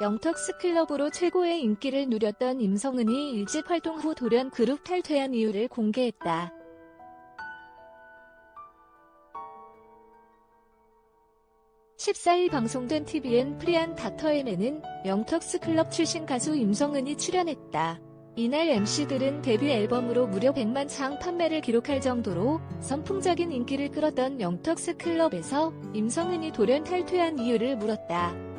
영턱스 클럽으로 최고의 인기를 누렸던 임성은이 일집 활동 후 돌연 그룹 탈퇴한 이유를 공개했다. (14일) 방송된 TVN 프리한 닥터엠에는 영턱스 클럽 출신 가수 임성은이 출연했다. 이날 MC들은 데뷔 앨범으로 무려 100만 장 판매를 기록할 정도로 선풍적인 인기를 끌었던 영턱스 클럽에서 임성은이 돌연 탈퇴한 이유를 물었다.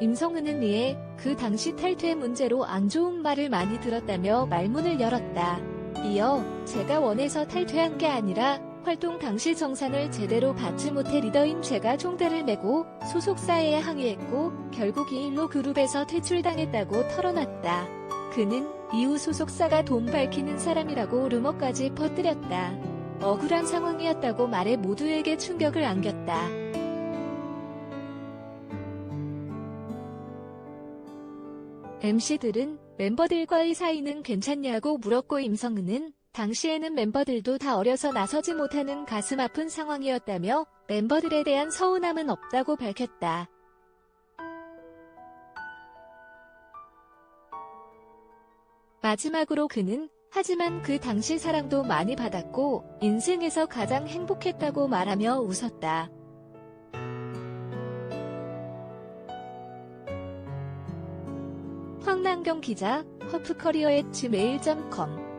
임성은은 이에 그 당시 탈퇴 문제로 안 좋은 말을 많이 들었다며 말문을 열었다. 이어 제가 원해서 탈퇴한 게 아니라 활동 당시 정산을 제대로 받지 못해 리더인 제가 총대를 메고 소속사에 항의했고 결국 이 일로 그룹에서 퇴출당했다고 털어놨다. 그는 이후 소속사가 돈 밝히는 사람이라고 루머까지 퍼뜨렸다. 억울한 상황이었다고 말해 모두에게 충격을 안겼다. MC들은 멤버들과의 사이는 괜찮냐고 물었고 임성은은 당시에는 멤버들도 다 어려서 나서지 못하는 가슴 아픈 상황이었다며 멤버들에 대한 서운함은 없다고 밝혔다. 마지막으로 그는 하지만 그 당시 사랑도 많이 받았고 인생에서 가장 행복했다고 말하며 웃었다. 황남경 기자, 허프커리어 at gmail.com